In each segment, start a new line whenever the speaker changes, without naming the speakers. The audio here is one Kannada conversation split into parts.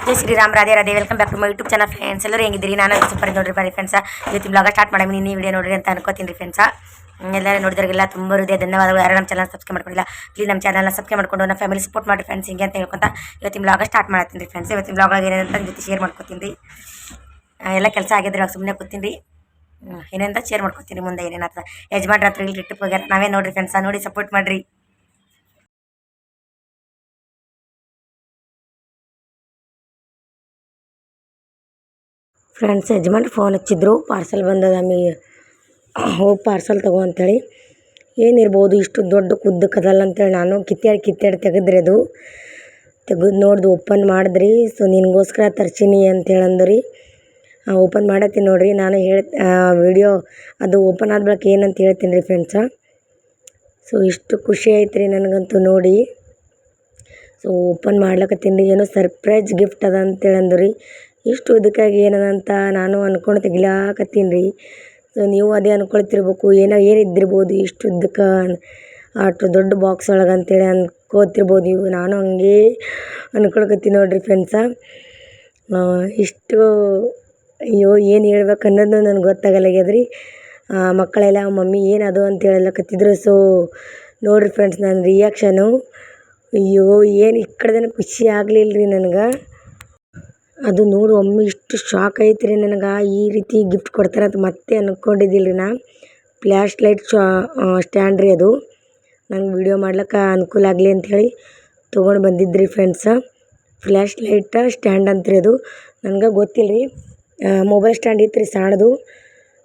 Jai Shri Ram, Radhe Radhe. Welcome back to my YouTube channel friends ಎಲ್ಲರೂ ಹೆಂಗಿದ್ದೀರಿ? ನಾನು ಸೂಪರ್ ನೋಡ್ರಿ ಬರೀ ಫ್ರೆಂಡ್ಸ ಇವತ್ತು ಬ್ಲಾಗ ಸ್ಟಾರ್ಟ್ ಮಾಡಿ ನೀನು ವಿಡಿಯೋ ನೋಡ್ರಿ ಅಂತ ಅನ್ಕೋತೀನಿ ರೀ ಫ್ರೆಂಡ್ಸ ಎಲ್ಲರೂ ನೋಡಿದ್ರಿಗೆಲ್ಲ ತುಂಬ ಹೃದಯ ಧನ್ಯವಾದಗಳು. ಯಾರು ನಮ್ಮ ಚಾನಲ್ ಸಬ್ಸ್ಕ್ರೈಬ್ ಮಾಡ್ಕೊಂಡಿಲ್ಲ ಪ್ಲೀಸ್ ನಮ್ಮ ಚಾನಲ್ನ ಸಬ್ಸ್ಕ್ರೈಬ್ ಮಾಡ್ಕೊಂಡು ನಮ್ಮ ಫ್ಯಾಮಿಲಿ ಸಪೋರ್ಟ್ ಮಾಡಿ ಫ್ರೆಂಡ್ಸ್ ಹಿಂಗೆ ಅಂತ ಹೇಳ್ಕೊಂತ ಇವತ್ತಿನ ಬ್ಲಾಗ ಸ್ಟಾರ್ಟ್ ಮಾಡ್ತೀನಿ ಫ್ರೆಂಡ್ಸ್ ಇವತ್ತಿನ ಬ್ಲಾಗ್ ಏನಂತ ಜೊತೆ ಶೇರ್ ಮಾಡ್ಕೊತೀನಿ. ಎಲ್ಲ ಕೆಲಸ ಆಗಿದ್ರೆ ಸುಮ್ಮನೆ ಕೂತೀನಿ. ಏನೇಂತ ಶೇರ್ ಮಾಡ್ಕೊತೀನಿ. ಮುಂದೆ ಏನೇನಾಗ್ತದೆ? ಯಜಮಾನ್ರ ಹತ್ರ ಇಲ್ಲಿ ಟ್ರಿಪ್ ಹೋಗ್ಯಾರ. ನಾವೇ ನೋಡ್ರಿ ಫ್ರೆಂಡ್ಸ ನೋಡಿ ಸಪೋರ್ಟ್ ಮಾಡಿರಿ. ಫ್ರೆಂಡ್ಸ್, ಯಜಮಾನ್ರು ಫೋನ್ ಹಚ್ಚಿದ್ರು. ಪಾರ್ಸೆಲ್ ಬಂದದ ಮೀ ಹೋಗಿ ಪಾರ್ಸೆಲ್ ತಗೋ ಅಂತೇಳಿ. ಏನಿರ್ಬೋದು, ಇಷ್ಟು ದೊಡ್ಡ ಉದ್ದಕ್ಕದಲ್ಲ ಅಂತೇಳಿ ನಾನು ಕಿತ್ತಾಡಿ ಕಿತ್ತಾಡಿ ತೆಗೆದ್ರಿ ಅದು. ತೆಗೆದು ನೋಡ್ದು ಓಪನ್ ಮಾಡಿದ್ರಿ. ಸೊ ನಿನಗೋಸ್ಕರ ತರ್ಸೀನಿ ಅಂತೇಳಿ ಅಂದ್ರಿ ಓಪನ್ ಮಾಡತ್ತೀನಿ ನೋಡ್ರಿ. ನಾನು ಹೇಳಿ ವಿಡಿಯೋ ಅದು ಓಪನ್ ಆದ ಬಳಿಕ ಏನಂತ ಹೇಳ್ತೀನಿ ರೀ ಫ್ರೆಂಡ್ಸ. ಸೊ ಇಷ್ಟು ಖುಷಿ ಆಯ್ತು ರೀ ನನಗಂತೂ ನೋಡಿ. ಸೊ ಓಪನ್ ಮಾಡ್ಲಕತ್ತೀನಿ. ರೀ ಏನೋ ಸರ್ಪ್ರೈಸ್ ಗಿಫ್ಟ್ ಅದ ಅಂತೇಳಿ ಅಂದ್ರಿ ಇಷ್ಟು ಉದ್ದಕ್ಕಾಗಿ ಏನದ ಅಂತ ನಾನು ಅನ್ಕೊಂಡು ತೆಗಿಲಾಕತ್ತೀನಿ ರೀ. ಸೊ ನೀವು ಅದೇ ಅನ್ಕೊಳ್ತಿರ್ಬೇಕು, ಏನೋ, ಏನಿದ್ದಿರ್ಬೋದು ಇಷ್ಟು ಉದ್ದಕ್ಕೆ ಅಷ್ಟು ದೊಡ್ಡ ಬಾಕ್ಸ್ ಒಳಗೆ ಅಂತೇಳಿ ಅನ್ಕೋತಿರ್ಬೋದು ನೀವು. ನಾನು ಹಂಗೆ ಅನ್ಕೊಳ್ಕತ್ತೀನಿ ನೋಡಿರಿ ಫ್ರೆಂಡ್ಸ ಇಷ್ಟು ಅಯ್ಯೋ, ಏನು ಹೇಳ್ಬೇಕು ಅನ್ನೋದು ನನಗೆ ಗೊತ್ತಾಗಲ್ಲಾಗ್ಯದ ರೀ ಮಕ್ಕಳೆಲ್ಲ, ಮಮ್ಮಿ ಏನದು ಅಂತ ಕತ್ತಿದ್ರು. ಸೊ ನೋಡಿರಿ ಫ್ರೆಂಡ್ಸ್ ನನ್ನ ರಿಯಾಕ್ಷನು ಅಯ್ಯೋ, ಏನು ಈ ಕಡೆದನ ಖುಷಿ ಆಗಲಿಲ್ಲ ರೀ ನನಗೆ. ಅದು ನೋಡಿ ಒಮ್ಮೆ ಇಷ್ಟು ಶಾಕ್ ಆಯ್ತು ರೀ ನನಗೆ. ಈ ರೀತಿ ಗಿಫ್ಟ್ ಕೊಡ್ತಾರೆ ಅಂತ ಮತ್ತೆ ಅಂದ್ಕೊಂಡಿದ್ದಿಲ್ಲ ರೀ ನಾ. ಫ್ಲ್ಯಾಶ್ ಲೈಟ್ ಶಾ ಸ್ಟ್ಯಾಂಡ್ ರೀ ಅದು. ನಂಗೆ ವಿಡಿಯೋ ಮಾಡ್ಲಿಕ್ಕೆ ಅನುಕೂಲ ಆಗಲಿ ಅಂಥೇಳಿ ತೊಗೊಂಡು ರೀ ಫ್ರೆಂಡ್ಸ ಫ್ಲ್ಯಾಶ್ ಲೈಟ ಸ್ಟ್ಯಾಂಡ್ ಅಂತ ರೀ ಅದು. ನನಗೆ ಗೊತ್ತಿಲ್ಲ ರೀ ಮೊಬೈಲ್ ಸ್ಟ್ಯಾಂಡ್ ಇತ್ತು ರೀ ಸಣ್ಣದು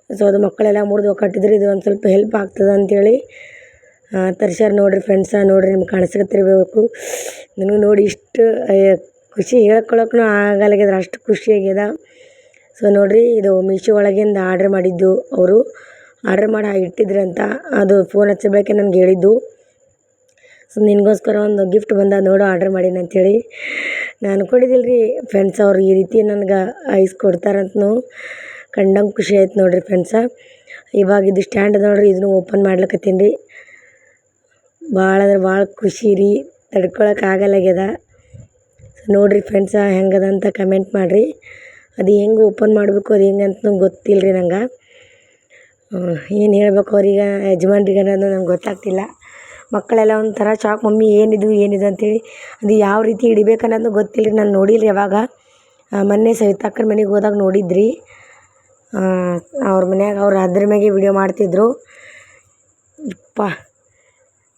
ಸೊ ಅದು ಮಕ್ಕಳೆಲ್ಲ ಮುರಿದು ಕಟ್ಟಿದ್ರೆ, ಇದು ಒಂದು ಸ್ವಲ್ಪ ಹೆಲ್ಪ್ ಆಗ್ತದೆ ಅಂಥೇಳಿ ತರ್ಸ್ಯಾರ ನೋಡಿರಿ ಫ್ರೆಂಡ್ಸ ನೋಡಿರಿ ನಿಮ್ಗೆ ಕಾಣಿಸ್ಕತ್ತಿರ್ಬೇಕು ನನಗೆ ನೋಡಿ ಇಷ್ಟು ಖುಷಿ ಹೇಳ್ಕೊಳಕ್ಕೂ ಆಗಲ್ಲಾಗ್ಯದ ಅಷ್ಟು ಖುಷಿ ಆಗ್ಯದ ಸೊ ನೋಡಿರಿ, ಇದು ಮೀಶೋ ಒಳಗಿಂದ ಆರ್ಡ್ರ್ ಮಾಡಿದ್ದು ಅವರು. ಆರ್ಡ್ರ್ ಮಾಡಿ ಇಟ್ಟಿದ್ರಂತ. ಅದು ಫೋನ್ ಹಚ್ಚಬೇಕೆ ನನಗೆ ಹೇಳಿದ್ದು. ಸೊ ನಿನಗೋಸ್ಕರ ಒಂದು ಗಿಫ್ಟ್ ಬಂದ ನೋಡು ಆರ್ಡ್ರ್ ಮಾಡೀನಿ ಅಂಥೇಳಿ ನಾನು ಅನ್ಕೊಂಡಿದ್ದಿಲ್ಲ ರೀ ಫ್ರೆಂಡ್ಸ್ ಅವ್ರು ಈ ರೀತಿ ನನಗೆ ಐಸ್ ಕೊಡ್ತಾರಂತನೂ. ಕಂಡಂಗೆ ಖುಷಿ ಆಯ್ತು ನೋಡಿರಿ ಫ್ರೆಂಡ್ಸ ಇವಾಗ ಇದು ಸ್ಟ್ಯಾಂಡ್ ನೋಡಿರಿ, ಇದನ್ನು ಓಪನ್ ಮಾಡ್ಲಕತ್ತೀನಿ ರೀ. ಭಾಳ ಅಂದ್ರೆ ಭಾಳ ಖುಷಿ ರೀ. ತಡ್ಕೊಳಕ್ಕೆ ಆಗಲ್ಲಾಗ್ಯದ ನೋಡಿರಿ ಫ್ರೆಂಡ್ಸ ಹೆಂಗದ ಅಂತ ಕಮೆಂಟ್ ಮಾಡಿರಿ. ಅದು ಹೆಂಗೆ ಓಪನ್ ಮಾಡಬೇಕು, ಅದು ಹೆಂಗೆ ಅಂತ ಗೊತ್ತಿಲ್ಲ ರೀ ನಂಗೆ ಏನು ಹೇಳ್ಬೇಕು ಅವ್ರಿಗೆ ಯಜಮಾನ್ರಿಗೆ ಅನ್ನೋದು ನಂಗೆ ಗೊತ್ತಾಗ್ತಿಲ್ಲ. ಮಕ್ಕಳೆಲ್ಲ ಒಂಥರ ಶಾಕ್ ಮಮ್ಮಿ, ಏನಿದು ಏನಿದು? ಅಂತೇಳಿ, ಅದು ಯಾವ ರೀತಿ ಹಿಡಿಬೇಕು ಅನ್ನೋದು ಗೊತ್ತಿಲ್ಲ ರೀ ನಾನು ನೋಡಿಲ್ಲ ರೀ ಯಾವಾಗ ಮೊನ್ನೆ ಸವಿತಾಕ್ಕನ ಮನೆಗೆ ಹೋದಾಗ ನೋಡಿದ್ರಿ. ಅವ್ರ ಮನ್ಯಾಗ ಅವ್ರು ಅದ್ರ ಮ್ಯಾಗೆ ವಿಡಿಯೋ ಮಾಡ್ತಿದ್ರು. ಇಪ್ಪ,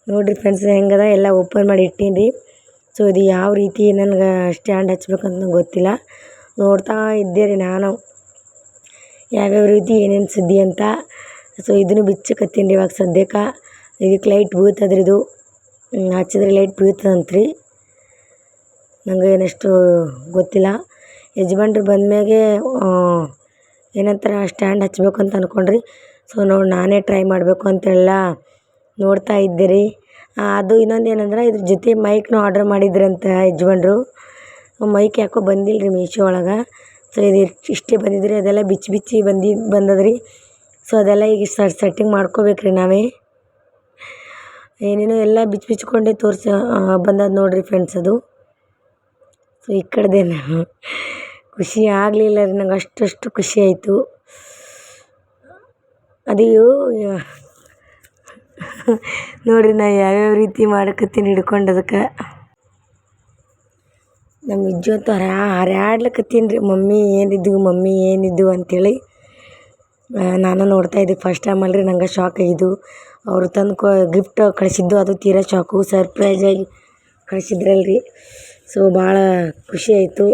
ನೋಡಿರಿ ಫ್ರೆಂಡ್ಸ್ ಹೆಂಗದ? ಎಲ್ಲ ಓಪನ್ ಮಾಡಿ ಇಟ್ಟೀನಿ ರೀ ಸೊ ಇದು ಯಾವ ರೀತಿ ನನಗೆ ಸ್ಟ್ಯಾಂಡ್ ಹಚ್ಬೇಕಂತ ಗೊತ್ತಿಲ್ಲ. ನೋಡ್ತಾ ಇದ್ದೆ ರೀ ನಾನು. ಯಾವ್ಯಾವ ರೀತಿ ಏನೇನು ಸುದ್ದಿ ಅಂತ. ಸೊ ಇದನ್ನು ಬಿಚ್ಚಕತ್ತೀನಿ ರೀ ಇವಾಗ ಸದ್ಯಕ್ಕೆ. ಇದಕ್ಕೆ ಲೈಟ್ ಬೀಳ್ತದ್ರಿ ಇದು. ಹಚ್ಚಿದ್ರೆ ಲೈಟ್ ಬೀಳ್ತದಂತ್ರಿ. ನಂಗೆ ಏನಷ್ಟು ಗೊತ್ತಿಲ್ಲ. ಯಜಮಾನ್ರು ಬಂದ್ಮ್ಯಾಗೆ ಏನಂತಾರೆ ಸ್ಟ್ಯಾಂಡ್ ಹಚ್ಬೇಕು ಅಂತ ಅನ್ಕೊಂಡ್ರಿ. ಸೊ ನೋಡಿ, ನಾನೇ ಟ್ರೈ ಮಾಡಬೇಕು ಅಂತೆಲ್ಲ ನೋಡ್ತಾ ಇದ್ದೆ ರೀ. ಅದು ಇನ್ನೊಂದು ಏನಂದ್ರೆ ಇದ್ರ ಜೊತೆ ಮೈಕ್ನು ಆರ್ಡ್ರ್ ಮಾಡಿದ್ರಂತ ಯಜಮಾನ್ರು. ಮೈಕ್ ಯಾಕೋ ಬಂದಿಲ್ಲ ರೀ ಮೀಶೋ ಒಳಗೆ. ಸೊ ಇದು ಇಷ್ಟೇ ಬಂದಿದ್ರಿ, ಅದೆಲ್ಲ ಬಿಚ್ಚಿ ಬಿಚ್ಚಿ ಬಂದಿ, ಬಂದದ್ರಿ. ಸೊ ಅದೆಲ್ಲ ಈಗ ಸೆಟ್ಟಿಂಗ್ ಮಾಡ್ಕೋಬೇಕು ರೀ ನಾವೇ. ಏನೇನೋ ಎಲ್ಲ ಬಿಚ್ಚಿ ಬಿಚ್ಚಿಕೊಂಡೆ ತೋರ್ಸ ಬಂದದ ನೋಡಿರಿ ಫ್ರೆಂಡ್ಸ್ ಅದು. ಸೊ ಈ ನಾನು ಖುಷಿ ಆಗಲಿಲ್ಲ ರೀ, ನಂಗೆ ಅಷ್ಟಷ್ಟು ಖುಷಿ ಆಯಿತು. ಅದು ನೋಡಿರಿ, ನಾ ಯಾವ್ಯಾವ ರೀತಿ ಮಾಡಕತ್ತೀನಿ ಹಿಡ್ಕೊಂಡು ಅದಕ್ಕೆ ನಮ್ಮ ಇಜ್ಜು ಅಂತೂ ಹರ ಹರ್ಯಾಡ್ಲಕತ್ತೀನಿ ರೀ, ಮಮ್ಮಿ ಏನಿದ್ದು ಮಮ್ಮಿ ಏನಿದ್ದು ಅಂಥೇಳಿ ನಾನು ನೋಡ್ತಾ ಇದ್ದೆ ಫಸ್ಟ್ ಟೈಮ್ ಅಲ್ರಿ, ನಂಗೆ ಶಾಕ್ ಆಗಿದ್ದು. ಅವರು ತಂದು ಕೊ ಗಿಫ್ಟ್ ಕಳಿಸಿದ್ದು, ಅದು ತೀರಾ ಶಾಕು ಸರ್ಪ್ರೈಸ್ ಆಗಿ ಕಳಿಸಿದ್ರಲ್ರಿ. ಸೊ ಭಾಳ ಖುಷಿ ಆಯಿತು.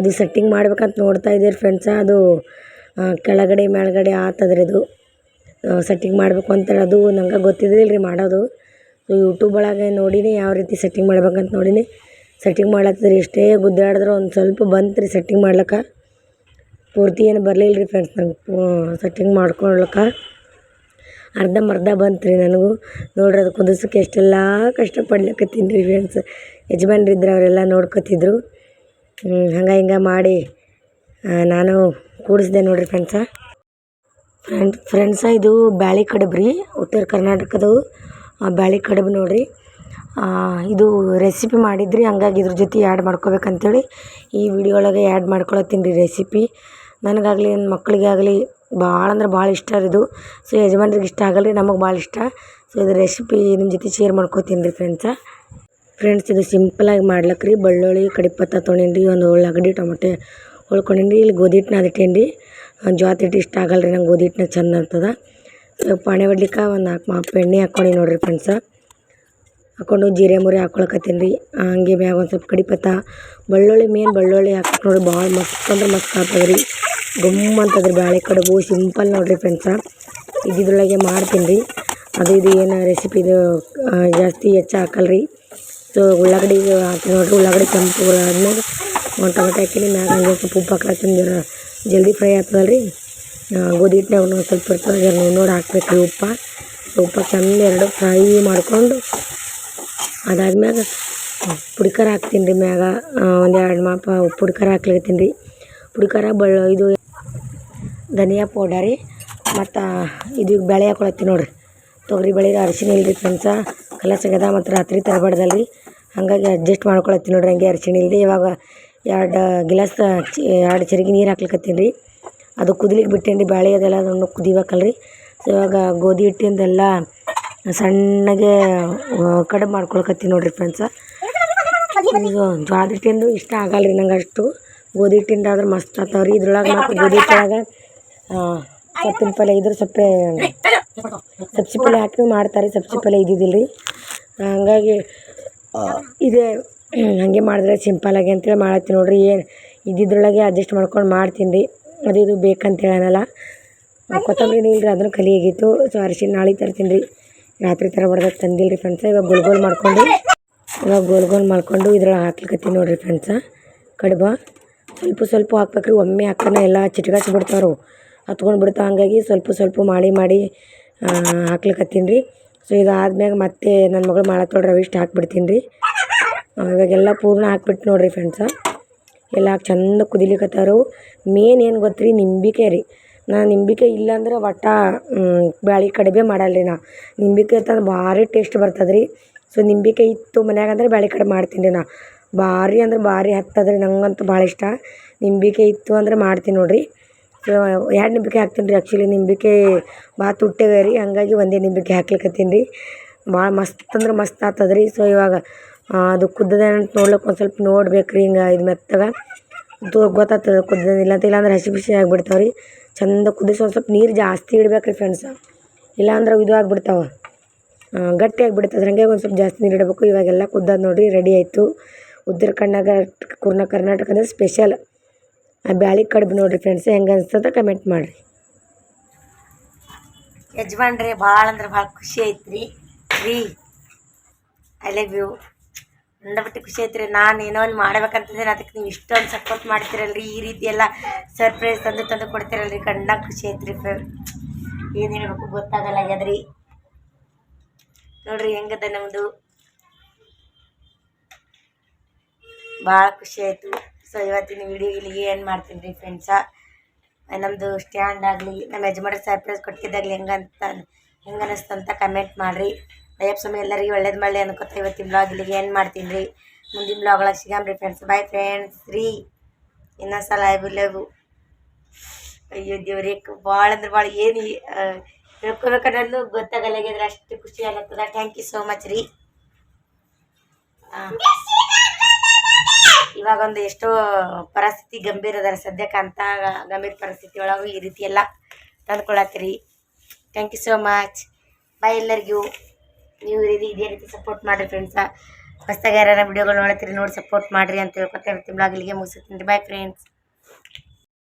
ಇದು ಸೆಟ್ಟಿಂಗ್ ಮಾಡ್ಬೇಕಂತ ನೋಡ್ತಾ ಇದ್ದೀರಿ ಫ್ರೆಂಡ್ಸ ಅದು ಕೆಳಗಡೆ, ಮೇಲ್ಗಡೆ ಆತದ್ರಿ ಅದು. ಸೆಟ್ಟಿಂಗ್ ಮಾಡಬೇಕು ಅಂತೇಳಿ ಅದು ನಂಗೆ ಗೊತ್ತಿದ್ದಿಲ್ಲ ರೀ ಮಾಡೋದು ಯೂಟೂಬ್ ಒಳಗೆ ನೋಡಿನಿ, ಯಾವ ರೀತಿ ಸೆಟ್ಟಿಂಗ್ ಮಾಡ್ಬೇಕಂತ ನೋಡೀನಿ. ಸೆಟ್ಟಿಂಗ್ ಮಾಡ್ಲತ್ತಿದ್ರಿ ಎಷ್ಟೇ ಗುದ್ದಾಡಿದ್ರು ಒಂದು ಸ್ವಲ್ಪ ಬಂತು ರೀ ಸೆಟ್ಟಿಂಗ್ ಮಾಡ್ಲಿಕ್ಕೆ. ಪೂರ್ತಿ ಏನು ಬರಲಿಲ್ಲ ರೀ ಫ್ರೆಂಡ್ಸ್ ನಂಗೆ ಸೆಟ್ಟಿಂಗ್ ಮಾಡ್ಕೊಳ್ಲಿಕ್ಕೆ. ಅರ್ಧಂಬರ್ಧ ಬಂತು ರೀ ನನಗೂ. ನೋಡ್ರಿ ಅದು ಕುದಿಸೋಕೆ ಎಷ್ಟೆಲ್ಲ ಕಷ್ಟಪಡ್ಲಿಕ್ಕತ್ತೀನಿ ರೀ ಫ್ರೆಂಡ್ಸ್ ಯಜಮಾನ್ರು ಇದ್ರು ಅವರೆಲ್ಲ ನೋಡ್ಕೊತಿದ್ರು. ಹಂಗೆ ಹಿಂಗೆ ಮಾಡಿ ನಾನು ಕೂಡಿಸ್ದೆ ನೋಡಿರಿ ಫ್ರೆಂಡ್ಸ ಫ್ರೆಂಡ್ ಫ್ರೆಂಡ್ಸ ಇದು ಬ್ಯಾಳಿ ಕಡುಬು ರೀ, ಉತ್ತರ ಕರ್ನಾಟಕದವು ಬ್ಯಾಳಿ ಕಡುಬು ನೋಡಿರಿ. ಇದು ರೆಸಿಪಿ ಮಾಡಿದ್ರಿ, ಹಂಗಾಗಿ ಇದ್ರ ಜೊತೆ ಆ್ಯಡ್ ಮಾಡ್ಕೋಬೇಕಂತೇಳಿ ಈ ವಿಡಿಯೋ ಒಳಗೆ ಆ್ಯಡ್ ಮಾಡ್ಕೊಳತ್ತೀನಿ ರೀ ರೆಸಿಪಿ ನನಗಾಗಲಿ ನನ್ನ ಮಕ್ಕಳಿಗಾಗಲಿ ಭಾಳ ಅಂದ್ರೆ ಭಾಳ ಇಷ್ಟ ಇದು. ಸೊ ಯಜಮಾನ್ರಿಗೆ ಇಷ್ಟ ಆಗಲ್ಲ ರೀ, ನಮಗೆ ಭಾಳ ಇಷ್ಟ. ಸೊ ಇದು ರೆಸಿಪಿ ನಿಮ್ಮ ಜೊತೆ ಶೇರ್ ಮಾಡ್ಕೋತೀನಿ ರೀ ಫ್ರೆಂಡ್ಸ ಫ್ರೆಂಡ್ಸ್ ಇದು ಸಿಂಪಲಾಗಿ ಮಾಡ್ಲಕ್ಕೆ ರೀ, ಬೆಳ್ಳುಳ್ಳಿ, ಕಡಿಪತ್ತ ತೊಗೊಂಡೀನಿ ರೀ ಒಂದು ಉಳ್ಳಾಗಡ್ಡಿ ಟೊಮಟೆ ಹೊಳ್ಕೊಂಡೀನಿ ರೀ ಇಲ್ಲಿ ಗೋಧಿ ಹಿಟ್ಟನ್ನ ಅದಿಟ್ಟೇನಿ ರೀ ಜೋಳದ ಹಿಟ್ಟು ಇಷ್ಟ ಆಗಲ್ಲ ರೀ ನಂಗೆ ಗೋಧಿ ಹಿಟ್ಟನ್ನ ಚಂದ ಅಂತದ. ಸೊ ಪಾಣಿ ಹೊಡ್ಲಿಕ್ಕೆ ಒಂದು ನಾಲ್ಕು ಮಾಪ್ ಎಣ್ಣೆ ಹಾಕ್ಕೊಂಡು ನೋಡಿರಿ ಫ್ರೆಂಡ್ಸ ಹಾಕ್ಕೊಂಡು ಜೀರೆ ಮುರಿ ಹಾಕ್ಕೊಳಕತ್ತೀನಿ ರೀ ಹಂಗೆ ಮ್ಯಾಗ ಒಂದು ಸ್ವಲ್ಪ ಕಡಿಪತ್ತ ಬೆಳ್ಳುಳ್ಳಿ ಮೇನ್ ಬೆಳ್ಳುಳ್ಳಿ ಹಾಕಿ ನೋಡಿ ಭಾಳ ಮಸ್ತ್ ಅಂದ್ರೆ ಮಸ್ತ್ ಆಗ್ತದೆ ರೀ ಗಮ್ ಅಂತದ್ರಿ, ಬ್ಯಾಳೆ ಕಡುಬು ಸಿಂಪಲ್ ನೋಡಿರಿ ಫ್ರೆಂಡ್ಸ ಇದ್ದಿದ್ರೊಳಗೆ ಮಾಡ್ತೀನಿ ರೀ ಅದು ಇದು ಏನು ರೆಸಿಪಿ ಇದು ಜಾಸ್ತಿ ಹೆಚ್ಚು ಹಾಕಲ್ಲ ರೀ ಸೊ, ಉಳ್ಳಾಗಡ್ಡಿ ಹಾಕಿ ನೋಡಿರಿ, ಉಳ್ಳಾಗಡ್ಡಿ ಕೆಂಪು ಆದ್ಮೇಲೆ ಒಂದು ಟೊಮೆಟೊ ಹಾಕಿನಿ ಮ್ಯಾಗ ಹಂಗೆ ಸ್ವಲ್ಪ ಉಪ್ಪು ಹಾಕ್ಲತ್ತೀನಿ ಜರ ಜಲ್ದಿ ಫ್ರೈ ಆಗ್ತದಲ್ಲ ರೀ ಗೋಧಿ ಹಿಟ್ಟಿನಾಗ ಒಂದು ಸ್ವಲ್ಪ ಇರ್ತದೆ ಜರ ನೋಡಿ ಹಾಕ್ಬೇಕು ರೀ ಉಪ್ಪು. ಉಪ್ಪು ಚೆಂದ ಎರಡು ಫ್ರೈ ಮಾಡಿಕೊಂಡು ಅದಾದ್ಮ್ಯಾಗ ಪುಡಿ ಖಾರ ಹಾಕ್ತೀನಿ ರೀ ಮ್ಯಾಗ ಒಂದು ಎರಡು ಮಾಪ ಪುಡಿ ಖಾರ ರೀ ಪುಡಿ ಖಾರ ಬಳ್ಳ, ಇದು ಧನಿಯಾ ಪೌಡರ್ ರೀ. ಮತ್ತು ಇದು ಬೇಳೆ ಹಾಕೊಳತ್ತೀನಿ ನೋಡಿರಿ. ತೊಗರಿ ಬೇಳೆ ಅರಿಶಿನ ಇಲ್ರಿ ಫ್ರೆಂಡ್ಸ. ಕಲಸಗದ ಮತ್ತು ರಾತ್ರಿ ತರಬಾರ್ದಲ್ಲ ರೀ ಹಾಗಾಗಿ ಅಡ್ಜಸ್ಟ್ ಮಾಡ್ಕೊಳತ್ತೀನಿ ನೋಡ್ರಿ, ಹಂಗೆ ಅರಿಶಿನ ಇಲ್ದೆ ಇವಾಗ ಎರಡು ಗಿಲಾಸ್ ಚಿ ಎರಡು ಚರಿಗೆ ನೀರು ಹಾಕ್ಲಿಕತ್ತೀನಿ ರೀ. ಅದು ಕುದಿಲಿಕ್ಕೆ ಬಿಟ್ಟೇನಿ ರೀ ಬ್ಯಾಳೆ ಅದೆಲ್ಲ ಅದನ್ನು ಕುದಿಬೇಕಲ್ಲ ರೀ ಸೊ ಇವಾಗ ಗೋಧಿ ಹಿಟ್ಟಿಂದೆಲ್ಲ ಸಣ್ಣಗೆ ಕಡುಬು ಮಾಡ್ಕೊಳಕತ್ತೀನಿ ನೋಡಿರಿ ಫ್ರೆಂಡ್ಸ ಇದು ಜ್ವಾದ ಹಿಟ್ಟಿಂದು ಇಷ್ಟ ಆಗಲ್ಲ ರೀ ನಂಗೆ ಅಷ್ಟು. ಗೋಧಿ ಹಿಟ್ಟಿಂದ ಆದ್ರೆ ಮಸ್ತ್ ಆಗ್ತಾವೆ ರೀ. ಇದ್ರೊಳಗೆ ಮತ್ತು ಗೋಧಿ ಹಿಟ್ಟೊಳಗೆ ಸೊಪ್ಪಿನ ಪಲ್ಯ ಇದ್ರ ಸೊಪ್ಪೆ, ಸಬ್ಸಿ ಪಲ್ಯ ಹಾಕಿ ಮಾಡ್ತಾರೆ, ಸಬ್ಸಿ ಪಲ್ಯ ಇದ್ದಿದ್ದಿಲ್ಲ ರೀ ಹಂಗಾಗಿ ಇದೇ ಹಾಗೆ ಮಾಡಿದ್ರೆ ಸಿಂಪಲ್ಲಾಗಿ ಅಂತೇಳಿ ಮಾಡತ್ತೀನಿ ನೋಡಿರಿ. ಏನು ಇದ್ದಿದ್ರೊಳಗೆ ಅಡ್ಜಸ್ಟ್ ಮಾಡ್ಕೊಂಡು ಮಾಡ್ತೀನಿ ರೀ. ಅದು ಇದು ಬೇಕಂತೇಳಿ ಕೊತ್ತಂಬರಿ ಇಲ್ಲ ರೀ ಅದನ್ನು ಕಲಿಯಾಗಿತ್ತು. ಸೊ, ಅರಿಶಿನ ನಾಳೆ ತರ್ತೀನಿ ರೀ. ರಾತ್ರಿ ತರಬಾರ್ದು ತಂದಿಲ್ಲ ರೀ ಫ್ರೆಂಡ್ಸ ಇವಾಗ ಗೋಲ್ ಗೋಲ್ ಮಾಡ್ಕೊಂಡು, ಇವಾಗ ಗೋಲ್ ಗೋಲ್ ಮಾಡ್ಕೊಂಡು ಇದ್ರೊಳಗೆ ಹಾಕ್ಲಿಕ್ಕತ್ತೀನಿ ನೋಡಿರಿ ಫ್ರೆಂಡ್ಸ ಕಡುಬ ಸ್ವಲ್ಪ ಸ್ವಲ್ಪ ಹಾಕ್ಬೇಕು ರೀ ಒಮ್ಮೆ ಹಾಕೋಣ ಎಲ್ಲ ಚಿಟ್ಕಾಸಿ ಬಿಡ್ತಾವ್ರು. ಹತ್ಕೊಂಡು ಬಿಡ್ತಾವೆ ಹಂಗಾಗಿ ಸ್ವಲ್ಪ ಸ್ವಲ್ಪ ಮಾಡಿ ಮಾಡಿ ಹಾಕ್ಲಿಕ್ಕತ್ತೀನಿ ರೀ. ಸೊ, ಇದಾದ್ಮ್ಯಾಗ ಮತ್ತೆ ನನ್ನ ಮಗಳು ಮಾಡತ್ತೋಳ್ರಿ ರವಿ ಇಷ್ಟು ಹಾಕ್ಬಿಡ್ತೀನಿ ರೀ. ಇವಾಗೆಲ್ಲ ಪೂರ್ಣ ಹಾಕ್ಬಿಟ್ಟು ನೋಡಿರಿ ಫ್ರೆಂಡ್ಸ ಎಲ್ಲ ಚಂದ ಕುದಿಲಿಕತ್ತಾರು. ಮೇನ್ ಏನು ಗೊತ್ತ್ರಿ, ನಿಂಬಿಕೆ ರೀ. ನಾ ನಿಂಬಿಕಾಯಿ ಇಲ್ಲಾಂದ್ರೆ ಒಟ್ಟ ಬ್ಯಾಳಿ ಕಡಿಮೆ ಮಾಡಲ್ಲ ರೀ ನಾ. ನಿಂಬಿಕೆ ಇರ್ತಂದ್ರೆ ಭಾರಿ ಟೇಸ್ಟ್ ಬರ್ತದೆ ರೀ ಸೊ ನಿಂಬಿಕೆ ಇತ್ತು ಮನ್ಯಾಗ ಅಂದ್ರೆ ಬ್ಯಾಳಿ ಕಡೆ ಮಾಡ್ತೀನಿ ರೀ ನಾ. ಭಾರಿ ಅಂದ್ರೆ ಭಾರಿ ಹತ್ತದ ರೀ ನಂಗಂತೂ ಭಾಳ ಇಷ್ಟ. ನಿಂಬಿಕೆ ಇತ್ತು ಅಂದ್ರೆ ಮಾಡ್ತೀನಿ ನೋಡಿರಿ. ಎರಡು ನಿಂಬಿಕೆ ಹಾಕ್ತೀನಿ ರೀ ಆ್ಯಕ್ಚುಲಿ ನಿಂಬಿಕೆ ಭಾಳ ತುಟ್ಟಾಗ ರೀ ಹಂಗಾಗಿ ಒಂದೇ ನಿಂಬಿಕೆ ಹಾಕ್ಲಿಕ್ಕತ್ತೀನಿ ರೀ. ಭಾಳ ಮಸ್ತ್ ಅಂದ್ರೆ ಮಸ್ತ್ ಆಗ್ತದ್ರಿ. ರೀ ಸೊ ಇವಾಗ ಅದು ಕುದ್ದದ ಅಂತ ನೋಡ್ಲಿಕ್ಕೆ ಒಂದು ಸ್ವಲ್ಪ ನೋಡ್ಬೇಕು ರೀ ಹಿಂಗೆ ಇದು ಮೆತ್ತಗೆ. ಅದು ಗೊತ್ತಾಗ್ತದೆ ಕುದ್ದದಿಲ್ಲ ಅಂತ. ಇಲ್ಲಾಂದ್ರೆ ಹಸಿ ಬಿಸಿ ಆಗಿಬಿಡ್ತಾವೆ ರೀ ಚಂದ ಕುದಿಸಿ ಒಂದು ಸ್ವಲ್ಪ ನೀರು ಜಾಸ್ತಿ ಇಡ್ಬೇಕು ರೀ ಫ್ರೆಂಡ್ಸ ಇಲ್ಲಾಂದ್ರೆ ಇದು ಆಗ್ಬಿಡ್ತಾವೆ. ಗಟ್ಟಿಯಾಗಿ ಬಿಡ್ತದೆ ಹಂಗೆ ಒಂದು ಸ್ವಲ್ಪ ಜಾಸ್ತಿ ನೀರು ಇಡಬೇಕು. ಇವಾಗೆಲ್ಲ ಕುದ್ದದ ನೋಡಿರಿ ರೆಡಿ ಆಯಿತು. ಉತ್ತರ ಕನ್ನಡ ಕರ್ನಾಟಕ ಕರ್ನಾಟಕದ ಸ್ಪೆಷಲ್ ಆ ಬ್ಯಾಳಿ ಕಡ್ಬು ನೋಡಿರಿ ಫ್ರೆಂಡ್ಸ್ ಹೆಂಗೆ ಅನ್ಸ್ತದ ಕಮೆಂಟ್ ಮಾಡಿರಿ. ಯಜಮಾನ್ರಿ ಭಾಳ ಅಂದ್ರೆ ಭಾಳ ಖುಷಿ ಐತ್ರಿ ರೀ ಐ ಲವ್ ಯು ಅಂದಬಿಟ್ಟು ಖುಷಿ ಐತ್ರಿ ನಾನು ಏನೋ ಒಂದು ಮಾಡ್ಬೇಕಂತಂದ್ರೆ ಅದಕ್ಕೆ ನೀವು ಇಷ್ಟೊಂದು ಸಪೋರ್ಟ್ ಮಾಡ್ತೀರಲ್ರಿ. ಈ ರೀತಿ ಎಲ್ಲ ಸರ್ಪ್ರೈಸ್ ತಂದು ತಂದು ಕೊಡ್ತೀರಲ್ರಿ. ಕಂಡ ಖುಷಿ ಐತ್ರಿ ಫ್ರೆಂಡ್ ಏನು ಹೇಳ್ಬೇಕು ಗೊತ್ತಾಗಲ್ಲ ಆಗ್ಯದ್ರಿ ನೋಡ್ರಿ ಹೆಂಗದ ನಮ್ಮದು ಭಾಳ ಖುಷಿ ಆಯಿತು. ಸೊ ಇವತ್ತಿನ ವಿಡಿಯೋ ಇಲ್ಲಿಗೆ ಏನು ಮಾಡ್ತೀನಿ ರೀ ಫ್ರೆಂಡ್ಸ ನಮ್ಮದು ಸ್ಟ್ಯಾಂಡ್ ಆಗಲಿ ನಮ್ಮ ಯಜಮಾನ ಸರ್ಪ್ರೈಸ್ ಕೊಟ್ಟಿದ್ದಾಗಲಿ ಹೆಂಗಂತ ಹೆಂಗೆ ಅಂತ ಕಮೆಂಟ್ ಮಾಡಿರಿ. ಅಯ್ಯಪ್ಪ ಸ್ವಾಮಿ, ಎಲ್ಲರಿಗೂ ಒಳ್ಳೇದು ಮಾಡಲಿ ಅನ್ಕೋತ ಇವತ್ತಿನ ಬ್ಲಾಗ್ ಇಲ್ಲಿಗೆ ಏನು ಮಾಡ್ತೀನಿ ರೀ? ಮುಂದಿನ ಬ್ಲಾಗ್ಳಾಗ ಸಿಗಮ್ರಿ ಫ್ರೆಂಡ್ಸ್ ಬಾಯ್ ಫ್ರೆಂಡ್ಸ್ ರೀ. ಇನ್ನೊಂದು ಸಲ ವಿಲ್ ಅಯ್ಯೋ ದೇವ್ರಿ ಭಾಳ ಅಂದ್ರೆ ಭಾಳ ಏನು ಹೇಳ್ಕೊಬೇಕನ್ನೋದು ಗೊತ್ತಾಗಲ್ಲಾಗಿದ್ರೆ ಅಷ್ಟು ಖುಷಿ ಆಗತ್ತದ. ಥ್ಯಾಂಕ್ ಯು ಸೋ ಮಚ್ ರೀ. ಇವಾಗ ಒಂದು ಎಷ್ಟೋ ಪರಿಸ್ಥಿತಿ ಗಂಭೀರ ಅದ ಸದ್ಯಕ್ಕೆ ಅಂತ ಗಂಭೀರ ಪರಿಸ್ಥಿತಿ ಒಳಗೆ ಈ ರೀತಿ ಎಲ್ಲ ತಂದ್ಕೊಳತ್ತೀರಿ. Thank you so much bye ಎಲ್ಲರಿಗೂ. ನೀವು ರೀತಿ ಇದೇ ರೀತಿ ಸಪೋರ್ಟ್ ಮಾಡಿರಿ ಫ್ರೆಂಡ್ಸ ಹೊಸ್ದಾಗಿ ಯಾರು ವಿಡಿಯೋಗಳು ನೋಡ್ತೀರಿ ನೋಡಿ ಸಪೋರ್ಟ್ ಮಾಡಿರಿ ಅಂತ ಹೇಳ್ಕೊತಾ ಇರ್ತೀನಿ ಬ್ಲಾಗ್ ಇಲ್ಲಿಗೆ ಮುಗಿಸ್ತೀನಿ. Bye friends